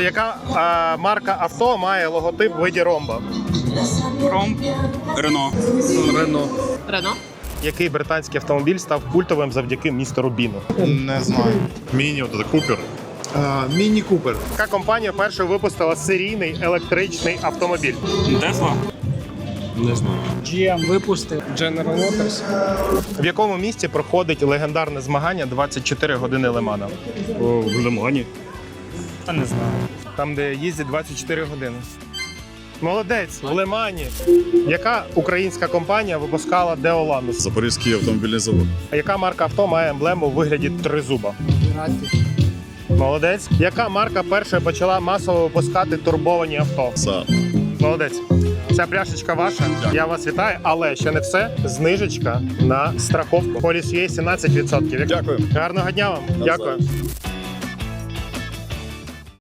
Яка е, марка авто має логотип в виді ромба? Ром. Рено. Рено. Рено. Який британський автомобіль став культовим завдяки містеру Біну? Не знаю. Міні, от Купер. Міні Купер. Яка компанія першою випустила серійний електричний автомобіль? Тесла. Не знаю. GM випустив. General Motors. В якому місті проходить легендарне змагання 24 години Лемана? В Лимані. Я не знаю. Там, де їздять 24 години. Молодець, в Лимані. Яка українська компанія випускала Деоланус? Запорізький автомобільний завод. А яка марка авто має емблему у вигляді тризуба? Молодець. Яка марка першою почала масово випускати турбовані авто? Сааб. Молодець. Ця пляшечка ваша. Я вас вітаю, але ще не все. Знижечка на страховку. Поліс є 17%. Дякую. Гарного дня вам. Дякую.